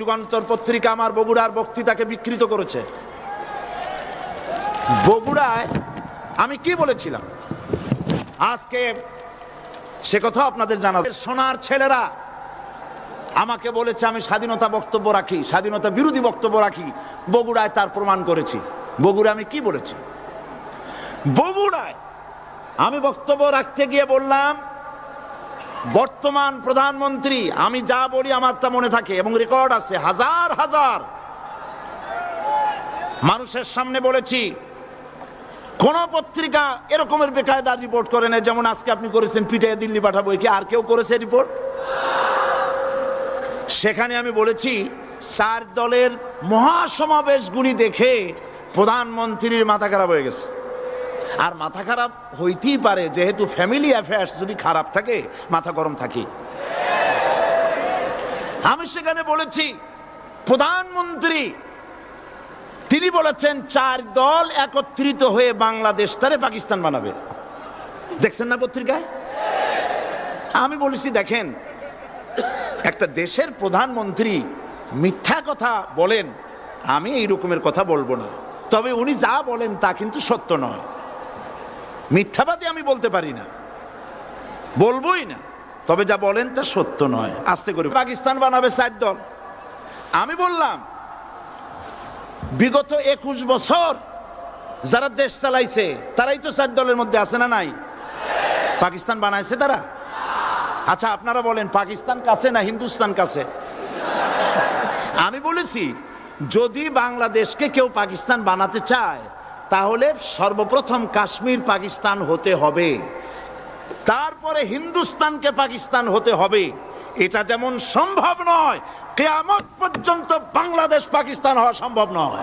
যুগান্তর পত্রিকা আমার বগুড়ার বক্তৃতাকে বিকৃত করেছে। বগুড়ায় আমি কি বলেছিলাম? আজকে সে কথা আপনাদের জানা সোনার ছেলেরা আমাকে বলেছে, আমি স্বাধীনতা বক্তব্য রাখি, স্বাধীনতা বিরোধী বক্তব্য রাখি, বগুড়ায় তার প্রমাণ করেছি। বগুড়া আমি কি বলেছি? বগুড়ায় আমি বক্তব্য রাখতে গিয়ে বললাম বর্তমান প্রধানমন্ত্রী, আমি যা বলি আমার তা মনে থাকে এবং রেকর্ড আছে, হাজার হাজার। মানুষের সামনে বলেছি, কোন পত্রিকা এরকমের বেকায়দা রিপোর্ট করে না যেমন আজকে আপনি করেছেন পিঠে দিল্লি পাঠাবো কি, আর কেউ করেছে রিপোর্ট সেখানে আমি বলেছি, চার দলের মহাসমাবেশগুলি দেখে প্রধানমন্ত্রীর মাথা খারাপ হয়ে গেছে। আর মাথা খারাপ হইতেই পারে, যেহেতু ফ্যামিলি অ্যাফেয়ার্স যদি খারাপ থাকে, মাথা গরম থাকে। আমি সেখানে বলেছি, প্রধানমন্ত্রী, তিনি বলেছেন, চার দল একত্রিত হয়ে বাংলাদেশটারে পাকিস্তান বানাবে। দেখছেন না পত্রিকায়? আমি বলেছি, দেখেন, একটা দেশের প্রধানমন্ত্রী মিথ্যা কথা বলেন, আমি এই রকমের কথা বলব না। তবে উনি যা বলেন তা কিন্তু সত্য নয়। মিথ্যাবাদী আমি বলতে পারি না। বলবোই না। তবে যা বলেন তা সত্য নয়। আস্তে করে পাকিস্তান বানাবে চার দল। আমি বললাম, বিগত একুশ বছর যারা দেশ চালাইছে, তারাই তো চার দলের মধ্যে আছে না নাই? পাকিস্তান বানাইছে তারা? আচ্ছা আপনারা বলেন, পাকিস্তান কাছে না হিন্দুস্তান কাছে? আমি বলেছি, যদি বাংলাদেশকে কেউ পাকিস্তান বানাতে চায় তাহলে সর্বপ্রথম কাশ্মীর পাকিস্তান হতে হবে। তারপরে হিন্দুস্তানকে পাকিস্তান হতে হবে। এটা যেমন সম্ভব নয়, কেয়ামত পর্যন্ত বাংলাদেশ পাকিস্তান হওয়া সম্ভব নয়।